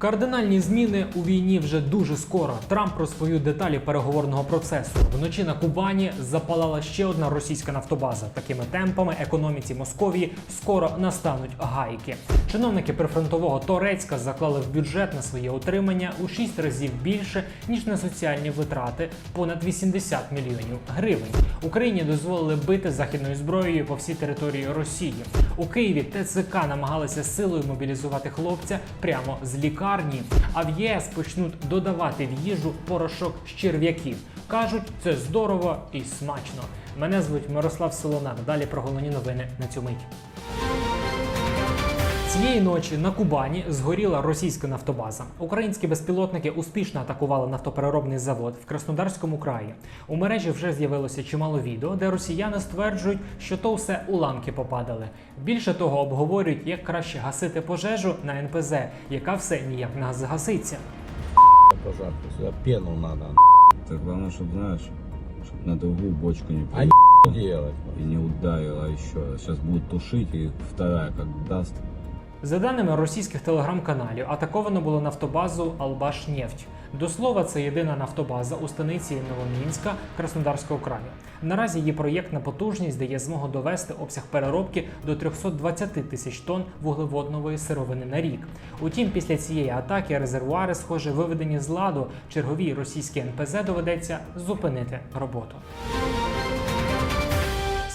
Кардинальні зміни у війні вже дуже скоро. Трамп розповів деталі переговорного процесу. Вночі на Кубані запалала ще одна російська нафтобаза. Такими темпами економіці Московії скоро настануть гайки. Чиновники прифронтового Торецька заклали в бюджет на своє утримання у 6 разів більше ніж на соціальні витрати понад 80 мільйонів гривень. Україні дозволили бити західною зброєю по всій території Росії. У Києві ТЦК намагалися силою мобілізувати хлопця прямо з лікарні. А в ЄС почнуть додавати в їжу порошок з черв'яків. Кажуть, це здорово і смачно. Мене звуть Мирослав Солонак. Далі про головні новини на цю мить. Цієї ночі на Кубані згоріла російська нафтобаза. Українські безпілотники успішно атакували нафтопереробний завод в Краснодарському краї. У мережі вже з'явилося чимало відео, де росіяни стверджують, що то все уламки попадали. Більше того, обговорюють, як краще гасити пожежу на НПЗ, яка все ніяк не згаситься. пожар. Сюда пену надо Так главное, чтобы знаешь, чтобы на другую бочку не А делать. и не ударила еще. Сейчас будет тушить и вторая как даст. За даними російських телеграм-каналів, атаковано було нафтобазу Албашнефть. До слова, це єдина нафтобаза у станиці Новомінська Краснодарського краю. Наразі її проєктна потужність дає змогу довести обсяг переробки до 320 тисяч тонн вуглеводнової сировини на рік. Утім, після цієї атаки резервуари, схоже, виведені з ладу. Черговій російській НПЗ доведеться зупинити роботу.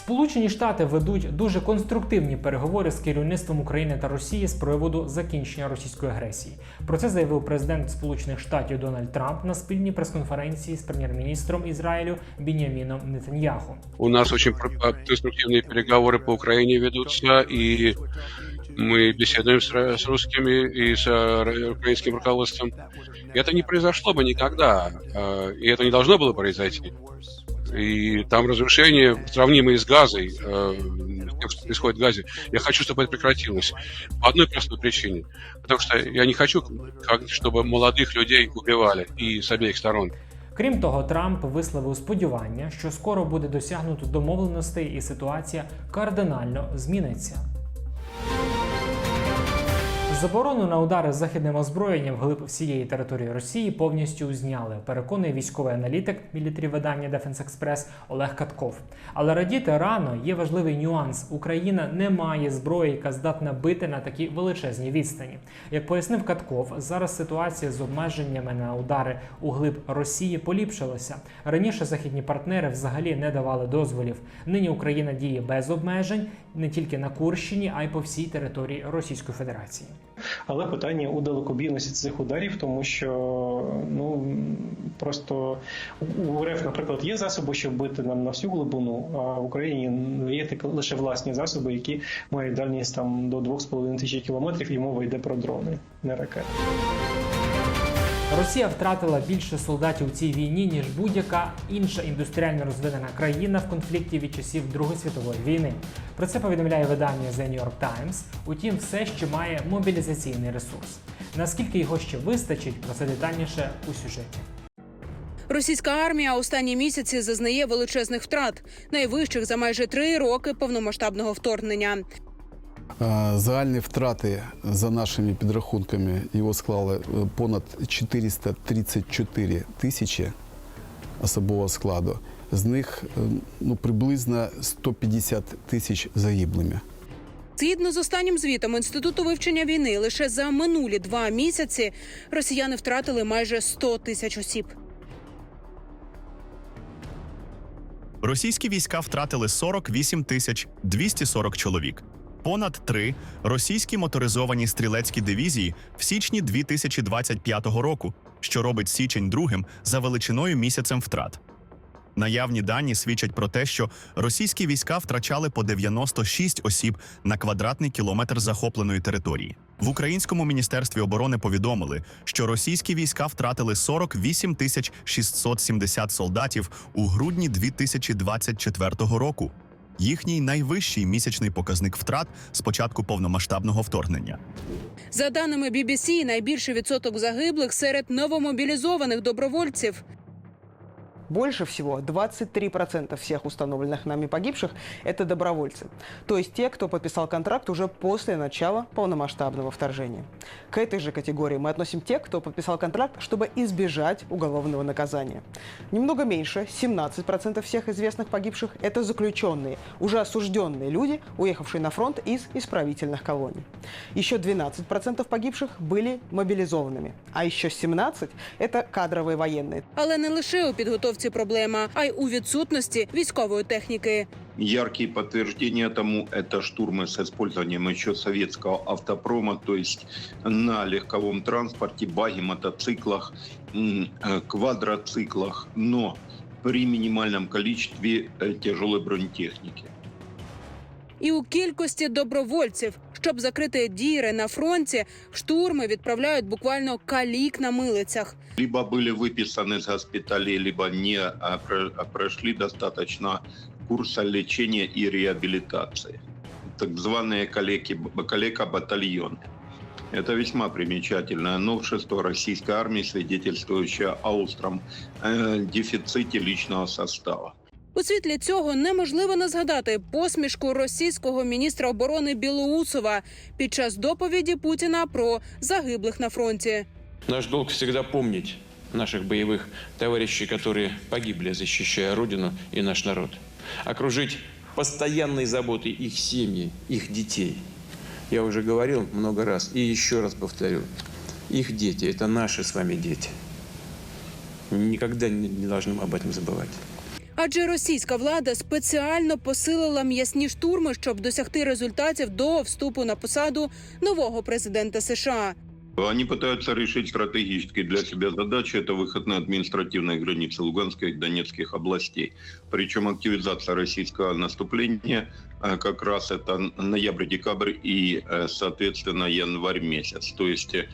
Сполучені Штати ведуть дуже конструктивні переговори з керівництвом України та Росії з приводу закінчення російської агресії. Про це заявив президент Сполучених Штатів Дональд Трамп на спільній прес-конференції з прем'єр-міністром Ізраїлю Біняміном Нетаньяху. У нас очень пр- конструктивные переговоры по Украине ведутся, и мы беседуем с, ро- с русскими и с э, украинским руководством. И это не произошло бы никогда, э, и это не должно было произойти. И там разрушения, сравнимые с газой, э, тем, что происходит в газе, я хочу, чтобы это прекратилось. По одной простой причине. Потому что я не хочу, как- чтобы молодых людей убивали и с обеих сторон. Крім того, Трамп висловив сподівання, що скоро буде досягнуто домовленостей і ситуація кардинально зміниться. Заборону на удари з західним озброєнням вглиб всієї території Росії повністю зняли. Переконує військовий аналітик мілітрі видання Defense Express Олег Катков. Але радіти рано є важливий нюанс: Україна не має зброї, яка здатна бити на такі величезні відстані. Як пояснив Катков, зараз ситуація з обмеженнями на удари у глиб Росії поліпшилася. Раніше західні партнери взагалі не давали дозволів. Нині Україна діє без обмежень не тільки на Курщині, а й по всій території Російської Федерації. Але питання у далекобійності цих ударів, тому що ну просто у РФ, наприклад, є засоби, щоб бити нам на всю глибину, а в Україні є лише власні засоби, які мають дальність там до 2,5 тисячі кілометрів, і мова йде про дрони, не ракети. Росія втратила більше солдатів у цій війні ніж будь-яка інша індустріально розвинена країна в конфлікті від часів Другої світової війни. Про це повідомляє видання The New York Times. Утім, все ще має мобілізаційний ресурс. Наскільки його ще вистачить, про це детальніше у сюжеті. Російська армія останні місяці зазнає величезних втрат, найвищих за майже три роки повномасштабного вторгнення. Загальні втрати за нашими підрахунками його склали е, понад 434 тисячі особового складу. З них е, ну, приблизно 150 тисяч загиблими. Згідно з останнім звітом інституту вивчення війни, лише за минулі два місяці росіяни втратили майже 100 тисяч осіб. Російські війська втратили 48 тисяч 240 чоловік. Понад три російські моторизовані стрілецькі дивізії в січні 2025 року, що робить січень другим за величиною місяцем втрат. Наявні дані свідчать про те, що російські війська втрачали по 96 осіб на квадратний кілометр захопленої території. В українському міністерстві оборони повідомили, що російські війська втратили 48 тисяч 670 солдатів у грудні 2024 року. Їхній найвищий місячний показник втрат з початку повномасштабного вторгнення. За даними BBC, найбільший відсоток загиблих серед новомобілізованих добровольців. Больше всего 23% всех установленных нами погибших – это добровольцы. То есть те, кто подписал контракт уже после начала полномасштабного вторжения. К этой же категории мы относим тех, кто подписал контракт, чтобы избежать уголовного наказания. Немного меньше, 17% всех известных погибших – это заключенные, уже осужденные люди, уехавшие на фронт из исправительных колоний. Еще 12% погибших были мобилизованными, а еще 17% – это кадровые военные. Але не лише у підготовці проблема, а й у відсутності військової техніки. Яркие подтверждения тому – это штурмы с использованием еще советского автопрома, то есть на легковом транспорте, баги, мотоциклах, м, э, квадроциклах, но при минимальном количестве э, тяжелой бронетехники. І у кількості добровольців, щоб закрити діри на фронті, штурми відправляють буквально калік на милицях. Либо были выписаны из госпиталей, либо не а, про- а, прошли достаточно курса лечения и реабилитации. Так званые калеки, калека-батальоны. Это весьма примечательное новшество российской армии, свидетельствующее о остром э, дефиците личного состава. У світлі цього неможливо не згадати посмішку російського міністра оборони Білоусова під час доповіді Путіна про загиблих на фронті. Наш долг всегда помнить наших боевых товарищей, которые погибли, защищая Родину и наш народ. Окружить постоянной заботой их семьи, их детей. Я уже говорил много раз и еще раз повторю. Их дети – это наши с вами дети. Никогда не не должны мы об этом забывать. Адже російська влада спеціально посилила м'ясні штурми, щоб досягти результатів до вступу на посаду нового президента США. Они пытаются решить стратегически для себя задачи. Это выход на административные границы Луганской и Донецких областей. Причем активизация российского наступления э, как раз это ноябрь-декабрь и, э, соответственно, январь месяц. То есть э,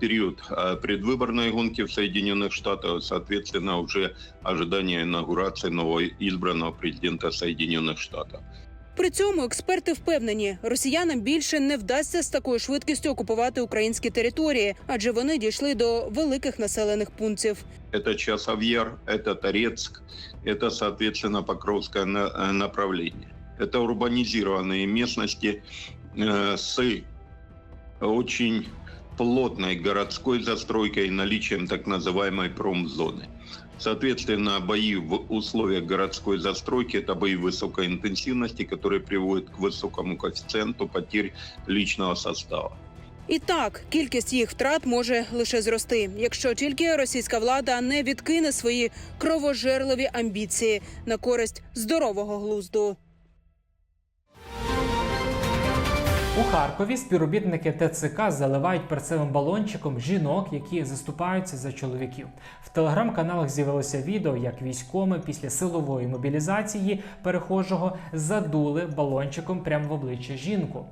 период предвыборной гонки в Соединенных Штатах, соответственно, уже ожидание инаугурации нового избранного президента Соединенных Штатов. При цьому експерти впевнені, росіянам більше не вдасться з такою швидкістю окупувати українські території, адже вони дійшли до великих населених пунктів. Это Часовьяр, это Торецк, это, соответственно, Покровское на- э, направление. Это урбанизированные местности э, с очень плотной городской застройкой и наличием так называемой промзоны. Соответственно, бои в условиях городской застройки – это бои высокой интенсивности, которые приводят к высокому коэффициенту потерь личного состава. І так, кількість їх втрат може лише зрости, якщо тільки російська влада не відкине свої кровожерливі амбіції на користь здорового глузду. У Харкові співробітники ТЦК заливають перцевим балончиком жінок, які заступаються за чоловіків. В телеграм-каналах з'явилося відео, як військоми після силової мобілізації перехожого задули балончиком прямо в обличчя жінку.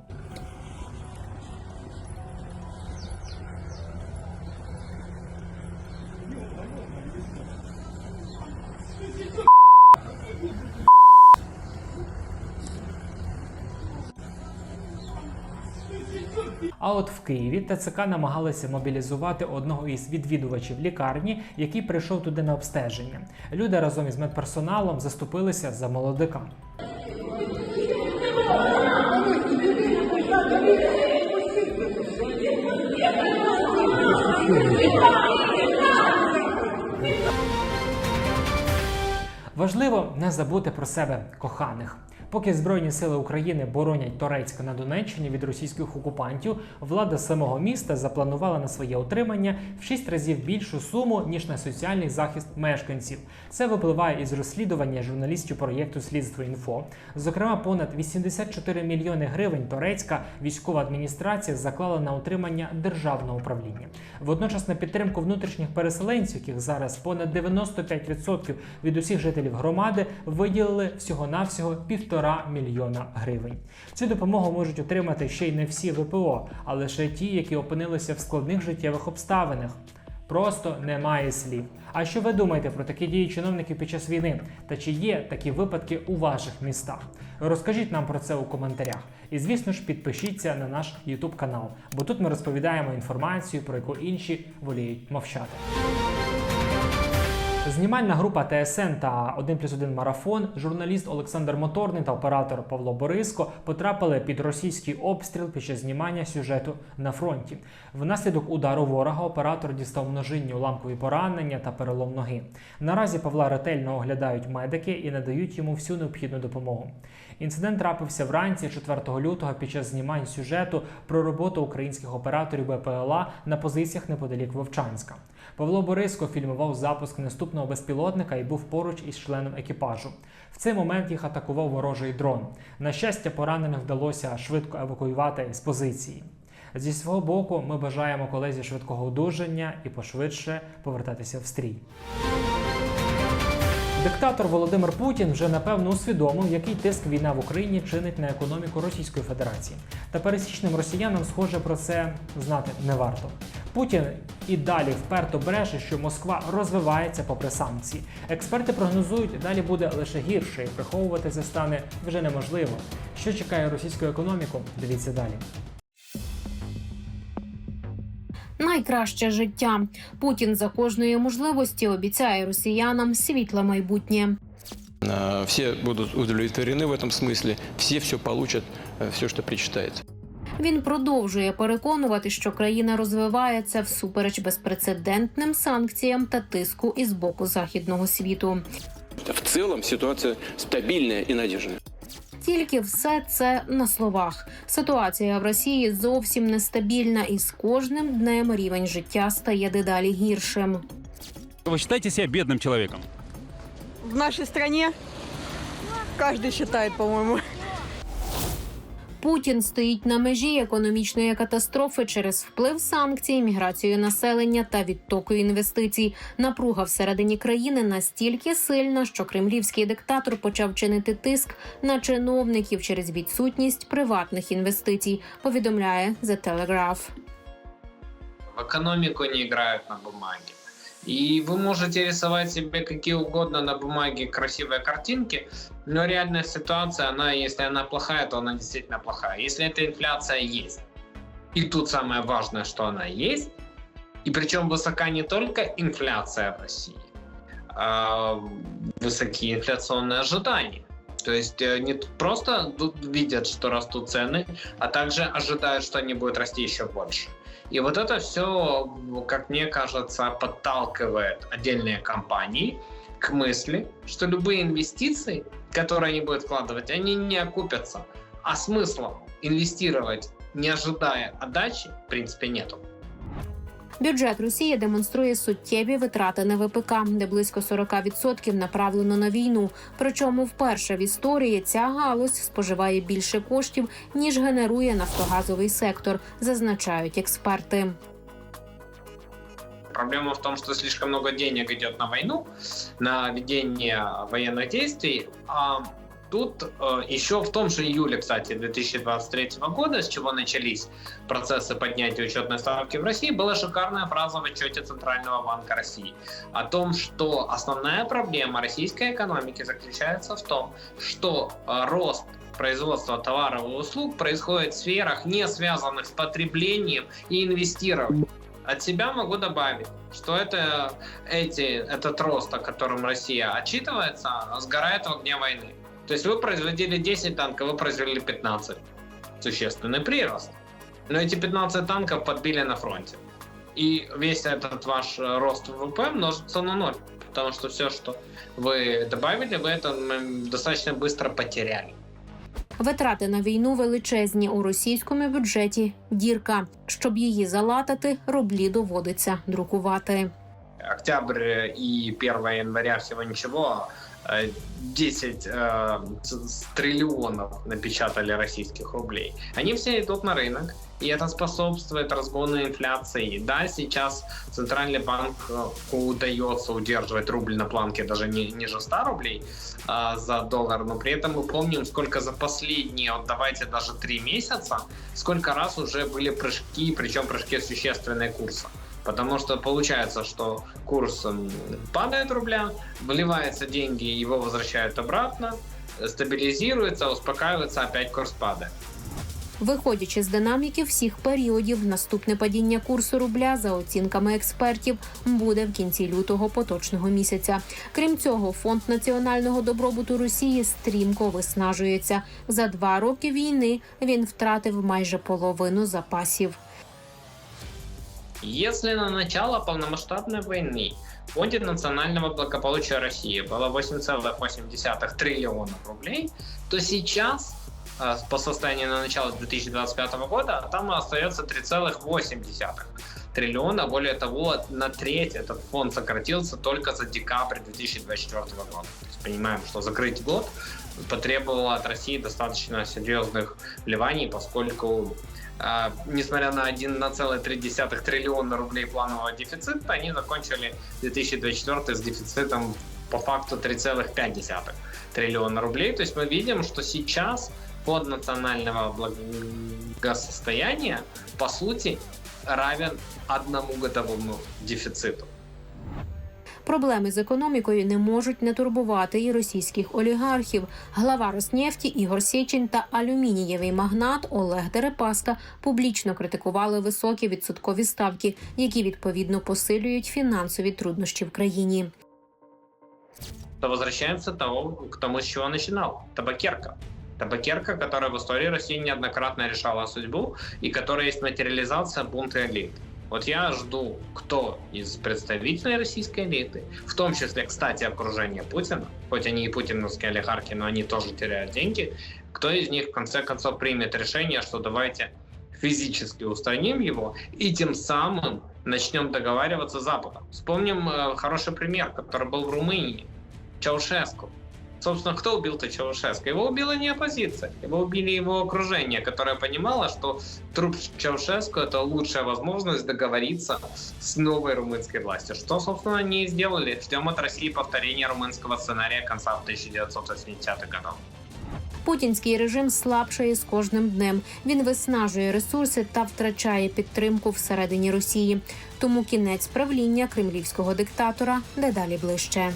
Києві ТЦК намагалися мобілізувати одного із відвідувачів лікарні, який прийшов туди на обстеження. Люди разом із медперсоналом заступилися за молодика. Важливо не забути про себе коханих. Поки Збройні сили України боронять Торецька на Донеччині від російських окупантів, влада самого міста запланувала на своє утримання в 6 разів більшу суму ніж на соціальний захист мешканців. Це випливає із розслідування журналістів проєкту Слідство інфо. Зокрема, понад 84 мільйони гривень Торецька військова адміністрація заклала на утримання державного управління. Водночас на підтримку внутрішніх переселенців, яких зараз понад 95% від усіх жителів громади, виділили всього-навсього півтора мільйона гривень. Цю допомогу можуть отримати ще й не всі ВПО, а лише ті, які опинилися в складних життєвих обставинах. Просто немає слів. А що ви думаєте про такі дії чиновників під час війни? Та чи є такі випадки у ваших містах? Розкажіть нам про це у коментарях. І звісно ж, підпишіться на наш YouTube канал, бо тут ми розповідаємо інформацію, про яку інші воліють мовчати. Знімальна група ТСН та 1 плюс 1 марафон, журналіст Олександр Моторний та оператор Павло Бориско потрапили під російський обстріл під час знімання сюжету на фронті. Внаслідок удару ворога оператор дістав множинні уламкові поранення та перелом ноги. Наразі Павла ретельно оглядають медики і надають йому всю необхідну допомогу. Інцидент трапився вранці 4 лютого під час знімань сюжету про роботу українських операторів БПЛА на позиціях неподалік Вовчанська. Павло Бориско фільмував запуск наступного безпілотника і був поруч із членом екіпажу. В цей момент їх атакував ворожий дрон. На щастя, поранених вдалося швидко евакуювати з позиції. Зі свого боку, ми бажаємо колезі швидкого одужання і пошвидше повертатися в стрій. Диктатор Володимир Путін вже напевно усвідомив, який тиск війна в Україні чинить на економіку Російської Федерації. Та пересічним росіянам, схоже, про це знати не варто. Путін і далі вперто бреше, що Москва розвивається попри санкції. Експерти прогнозують, далі буде лише гірше, і приховувати це стане вже неможливо. Що чекає російську економіку? Дивіться далі Найкраще життя. Путін за кожної можливості обіцяє росіянам світле майбутнє. Э, Все будут удовлетворены в этом смысле, все все получат, э, все, что причитается. Він продовжує переконувати, що країна розвивається всупереч безпрецедентним санкціям та тиску із боку західного світу. В целом ситуация стабильная и надежная. Тільки все це на словах. Ситуація в Росії зовсім нестабільна, і з кожним днем рівень життя стає дедалі гіршим. Вы считаете себя бедным человеком? В нашей стране каждый считает, по-моему. Путін стоїть на межі економічної катастрофи через вплив санкцій, міграцію населення та відтоку інвестицій. Напруга всередині країни настільки сильна, що кремлівський диктатор почав чинити тиск на чиновників через відсутність приватних інвестицій. Повідомляє The Telegraph. В экономику не играют на бумаге. И вы можете рисовать себе какие угодно на бумаге красивые картинки, но реальная ситуация, она, если она плохая, то она действительно плохая. Если эта инфляция есть, и тут самое важное, что она есть, и причем высока не только инфляция в России, а высокие инфляционные ожидания. То есть э, не просто видят, что растут цены, а также ожидают, что они будут расти еще больше. И вот это все, как мне кажется, подталкивает отдельные компании к мысли, что любые инвестиции, которые они будут вкладывать, они не окупятся. А смысла инвестировать, не ожидая отдачи, в принципе, нету. Бюджет Росії демонструє суттєві витрати на ВПК, де близько 40% направлено на війну. Причому вперше в історії ця галузь споживає більше коштів ніж генерує нафтогазовий сектор, зазначають експерти. Проблема в том, что слишком много денег идет на войну, на ведение военных действий. А тут э, еще в том же июле, кстати, 2023 года, с чего начались процессы поднятия учетной ставки в России, была шикарная фраза в отчете Центрального банка России о том, что основная проблема российской экономики заключается в том, что э, рост производства товаров и услуг происходит в сферах, не связанных с потреблением и инвестированием. От себя могу добавить, что это, эти, этот рост, о котором Россия отчитывается, сгорает в огне войны. То есть вы производили 10 танков, вы произвели 15. Существенный прирост. Но эти 15 танков подбили на фронте. И весь этот ваш э, рост ВВП множится на ноль. Потому что все, что вы добавили, вы это м, достаточно быстро потеряли. Витрати на війну величезні у російському бюджеті. Дірка, щоб її залатати, рублі доводиться друкувати. Октябрь и 1 января всего ничего. Э, 10 э, ц- триллионов напечатали российских рублей. Они все идут на рынок, и это способствует разгону инфляции. Да, сейчас Центральный банк э, удается удерживать рубль на планке даже не, ниже 100 рублей а, за доллар, но при этом мы помним, сколько за последние, вот давайте даже 3 месяца, сколько раз уже были прыжки, причем прыжки существенные курса. Потому что получается, что курс падает рубля, вливаются деньги, его возвращают обратно, стабилизируется, успокаивается, опять курс падает. Виходячи з динаміки всіх періодів, наступне падіння курсу рубля за оцінками експертів буде в кінці лютого поточного місяця. Крім цього, фонд національного добробуту Росії стрімко виснажується. За два роки війни він втратив майже половину запасів. Если на начало полномасштабной войны в фонде национального благополучия России было 8,8 триллионов рублей, то сейчас э, по состоянию на начало 2025 года там остается 3,8 триллиона. Более того, на треть этот фонд сократился только за декабрь 2024 года. То есть понимаем, что закрыть год потребовало от России достаточно серьезных вливаний, поскольку несмотря на 1,3 триллиона рублей планового дефицита, они закончили 2024 с дефицитом по факту 3,5 триллиона рублей. То есть мы видим, что сейчас фонд национального благосостояния по сути равен одному годовому дефициту. Проблеми з економікою не можуть не турбувати і російських олігархів. Глава Роснефті Ігор Сєчин та алюмінієвий магнат Олег Дерипаска публічно критикували високі відсоткові ставки, які відповідно посилюють фінансові труднощі в країні. То возвращаемся к тому, к тому, с чего. Табакерка. Табакерка, которая в истории России неоднократно решала судьбу и которая есть материализация бунта элит. Вот я жду, кто из представителей российской элиты, в том числе, кстати, окружение Путина, хоть они и путиновские олигархи, но они тоже теряют деньги, кто из них в конце концов примет решение, что давайте физически устраним его и тем самым начнем договариваться с Западом. Вспомним э, хороший пример, который был в Румынии. Чаушеску. Собственно, кто убил-то Чаушеску? Его убила не оппозиция. Его убили его окружение, которое понимало, что труп Чаушеску – это лучшая возможность договориться с новой румынской властью. Что, собственно, они и сделали. Ждем от России повторения румынского сценария конца 1980-х годов. Путінський режим слабшає з кожним днем. Він виснажує ресурси та втрачає підтримку всередині Росії. Тому кінець правління кремлівського диктатора дедалі ближче.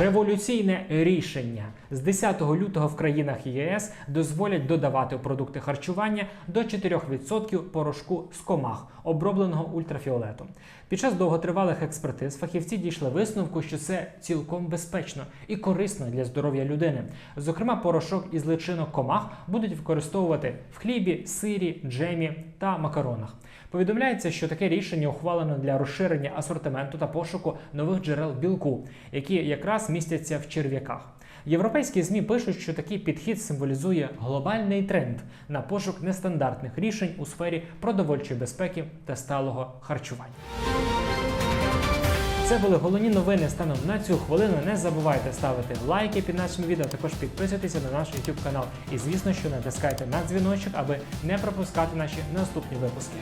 Революційне рішення з 10 лютого в країнах ЄС дозволять додавати продукти харчування до 4% порошку з комах, обробленого ультрафіолетом. Під час довготривалих експертиз фахівці дійшли висновку, що це цілком безпечно і корисно для здоров'я людини. Зокрема, порошок із личинок комах будуть використовувати в хлібі, сирі, джемі та макаронах. Повідомляється, що таке рішення ухвалено для розширення асортименту та пошуку нових джерел білку, які якраз містяться в черв'яках. Європейські змі пишуть, що такий підхід символізує глобальний тренд на пошук нестандартних рішень у сфері продовольчої безпеки та сталого харчування. Це були головні новини станом на цю хвилину. Не забувайте ставити лайки під нашим відео, також підписуйтеся на наш YouTube канал. І звісно, що натискайте на дзвіночок, аби не пропускати наші наступні випуски.